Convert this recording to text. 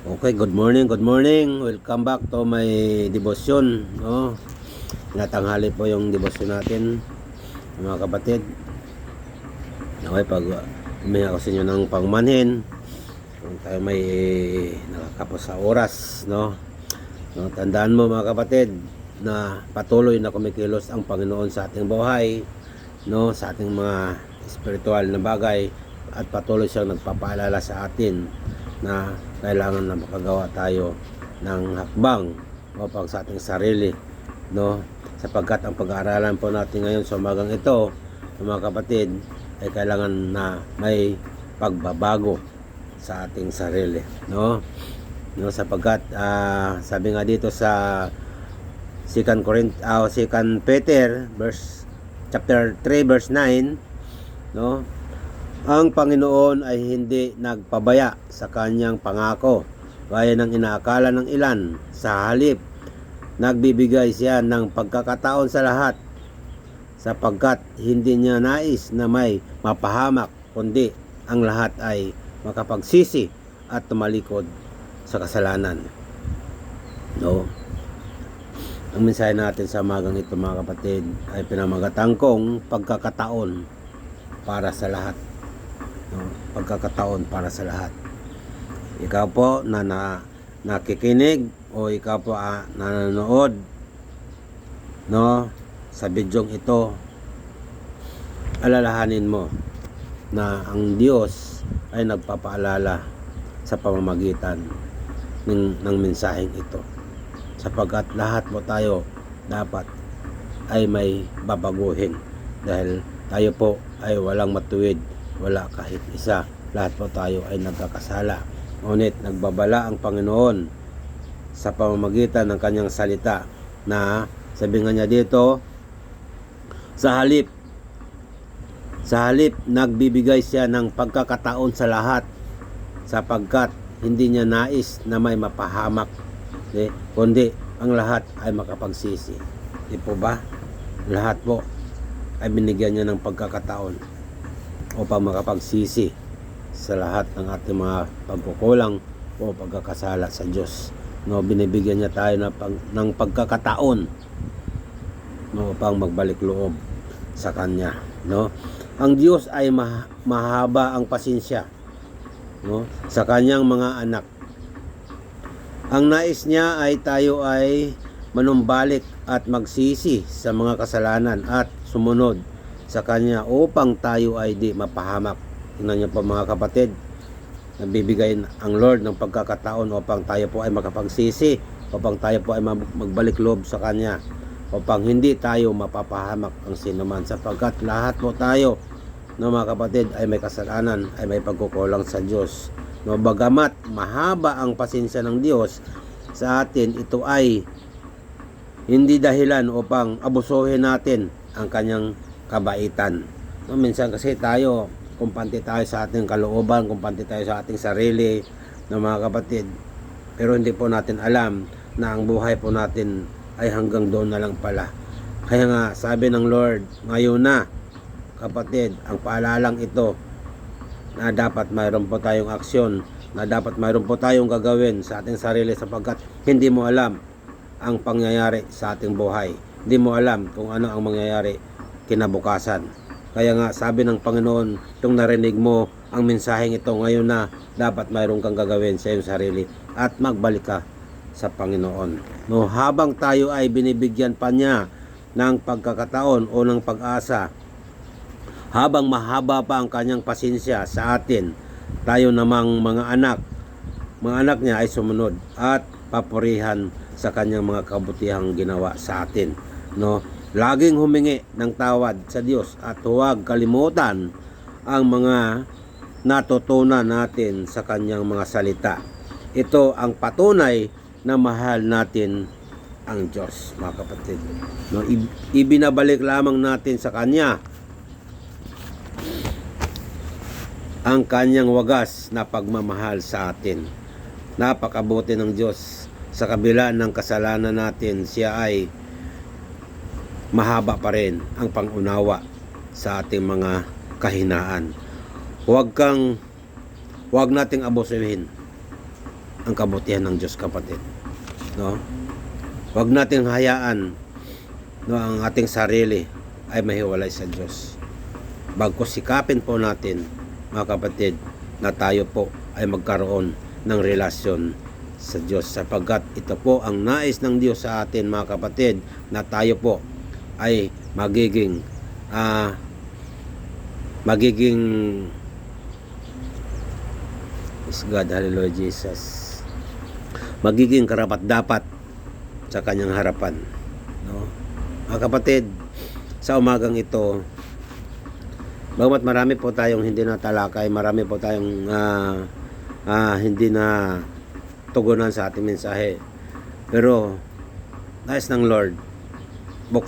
Okay, good morning, good morning. Welcome back to my devotion, no. Natanghali po yung devotion natin, mga kapatid. Okay, pag huminga ko sa inyo ng pangmanhin, kung tayo may nakakapos sa oras, no. no. Tandaan mo mga kapatid, na patuloy na kumikilos ang Panginoon sa ating buhay, no, sa ating mga spiritual na bagay at patuloy siyang nagpapaalala sa atin na kailangan na makagawa tayo ng hakbang upang sa ating sarili no? Sapagkat ang pag-aaralan po natin ngayon sa umagang ito mga kapatid ay kailangan na may pagbabago sa ating sarili no? No sapagkat ah, sabi nga dito sa 2 Corinth uh, 2 Peter verse chapter 3 verse 9 no ang Panginoon ay hindi nagpabaya sa kanyang pangako gaya ng inaakala ng ilan sa halip. Nagbibigay siya ng pagkakataon sa lahat sapagkat hindi niya nais na may mapahamak kundi ang lahat ay makapagsisi at tumalikod sa kasalanan. No? Ang mensahe natin sa magang ito mga kapatid ay pinamagatang kong pagkakataon para sa lahat no? pagkakataon para sa lahat. Ikaw po na, na nakikinig o ikaw po ah, nanonood no sa bidyong ito alalahanin mo na ang Diyos ay nagpapaalala sa pamamagitan ng, ng mensaheng ito sapagkat lahat mo tayo dapat ay may babaguhin dahil tayo po ay walang matuwid wala kahit isa. Lahat po tayo ay nagkakasala. Ngunit nagbabala ang Panginoon sa pamamagitan ng kanyang salita na sabi nga niya dito sa halip sa halip nagbibigay siya ng pagkakataon sa lahat sapagkat hindi niya nais na may mapahamak di, kundi ang lahat ay makapagsisi di po ba lahat po ay binigyan niya ng pagkakataon upang makapagsisi sa lahat ng ating mga pagkukulang o pagkakasala sa Diyos. No, binibigyan niya tayo ng, pag, ng pagkakataon no, upang magbalik loob sa Kanya. No? Ang Diyos ay ma- mahaba ang pasensya no, sa Kanyang mga anak. Ang nais niya ay tayo ay manumbalik at magsisi sa mga kasalanan at sumunod sa Kanya upang tayo ay di mapahamak. Tingnan niyo po mga kapatid, nagbibigay ang Lord ng pagkakataon upang tayo po ay makapagsisi, upang tayo po ay magbalik loob sa Kanya, upang hindi tayo mapapahamak ang sinuman sapagkat lahat po tayo no mga kapatid ay may kasalanan, ay may pagkukulang sa Diyos. No, bagamat mahaba ang pasensya ng Diyos sa atin, ito ay hindi dahilan upang abusuhin natin ang kanyang kabaitan. No, minsan kasi tayo, kumpante tayo sa ating kalooban, kumpante tayo sa ating sarili, no, mga kapatid. Pero hindi po natin alam na ang buhay po natin ay hanggang doon na lang pala. Kaya nga, sabi ng Lord, ngayon na, kapatid, ang paalalang ito na dapat mayroon po tayong aksyon, na dapat mayroon po tayong gagawin sa ating sarili sapagkat hindi mo alam ang pangyayari sa ating buhay. Hindi mo alam kung ano ang mangyayari kinabukasan. Kaya nga sabi ng Panginoon, yung narinig mo ang mensaheng ito ngayon na dapat mayroon kang gagawin sa iyong sarili at magbalik ka sa Panginoon. No, habang tayo ay binibigyan pa niya ng pagkakataon o ng pag-asa habang mahaba pa ang kanyang pasensya sa atin, tayo namang mga anak, mga anak niya ay sumunod at papurihan sa kanyang mga kabutihang ginawa sa atin. No? Laging humingi ng tawad sa Diyos at huwag kalimutan ang mga natutunan natin sa kanyang mga salita. Ito ang patunay na mahal natin ang Diyos, mga kapatid. No, ibinabalik lamang natin sa Kanya ang kanyang wagas na pagmamahal sa atin. Napakabuti ng Diyos sa kabila ng kasalanan natin, siya ay mahaba pa rin ang pangunawa sa ating mga kahinaan. Huwag kang huwag nating abusuhin ang kabutihan ng Diyos kapatid. No? Huwag nating hayaan no, ang ating sarili ay mahiwalay sa Diyos. Bagkus sikapin po natin, mga kapatid, na tayo po ay magkaroon ng relasyon sa Diyos sapagkat ito po ang nais ng Diyos sa atin mga kapatid na tayo po ay magiging ah magiging Praise God, Hallelujah Jesus. Magiging karapat dapat sa kanyang harapan. No? Mga kapatid, sa umagang ito, bagamat marami po tayong hindi na talakay, marami po tayong ah, ah, hindi na tugunan sa ating mensahe. Pero, nais ng Lord, buksan